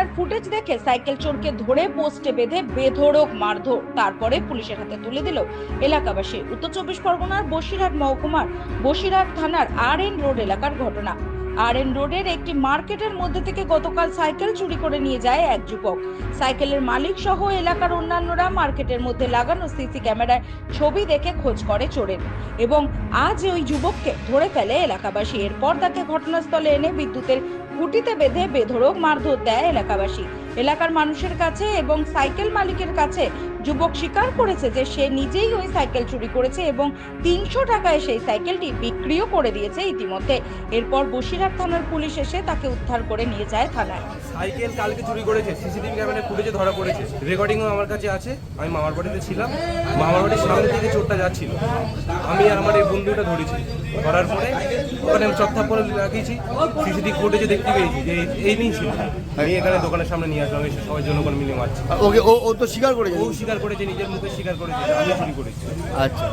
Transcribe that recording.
ক্যামেরার ফুটেজ দেখে সাইকেল চোরকে ধরে পোস্টে বেঁধে বেধড়ক, মারধর, তারপরে পুলিশের হাতে তুলে দিল এলাকাবাসী। উত্তর চব্বিশ পরগনার বসিরহাট মহকুমার বসিরহাট থানার আর এন রোড এলাকার ঘটনা। আর এন রোডের একটি মার্কেটের মধ্যে থেকে গতকাল সাইকেল চুরি করে নিয়ে যায় এক যুবক। সাইকেলের মালিক সহ এলাকার অন্যান্যরা মার্কেটের মধ্যে লাগানো সিসি ক্যামেরায় ছবি দেখে খোঁজ করে চোরের এবং আজ ওই যুবককে ধরে ফেলে এলাকাবাসী। এরপর তাকে ঘটনাস্থলে এনে বিদ্যুতের খুঁটিতে বেঁধে বেধড়ক মারধর দেয় এলাকাবাসী। এলাকার মানুষের কাছে এবং সাইকেল মালিকের কাছে যুবক স্বীকার করেছে যে সে নিজেই ওই সাইকেল চুরি করেছে এবং তিনশো টাকায় সেই সাইকেলটি বিক্রিও করে দিয়েছে ইতিমধ্যে। এরপর বসিরহাট থানার পুলিশ এসে তাকে উদ্ধার করে নিয়ে যায় থানায়। সাইকেল কালকে চুরি করেছে সিসিটিভি ক্যামেরায় ফুটেজে ধরা পড়েছে। রেকর্ডিংও আমার কাছে আছে আমি মামার বাড়িতে ছিলাম। মামার বাড়ির সামনে থেকে চোরটা যাচ্ছিল। আমি আর আমার এই বন্ধুটা ধরেছি। ধরার পরে ওখানে আমি চত্থা পরে রাখিয়েছি সিসিটিভি ফুটেজে দেখতে পেয়েছি যে এই নিয়ে ছিল। আমি এখানে দোকানের সামনে নিয়ে আসলাম এসে সবাই জনগণ মিলে মারছি। ওকে ও ও তো স্বীকার করেছে? ও স্বীকার করেছে নিজের মুখে স্বীকার করেছে আমি চুরি করেছি আচ্ছা।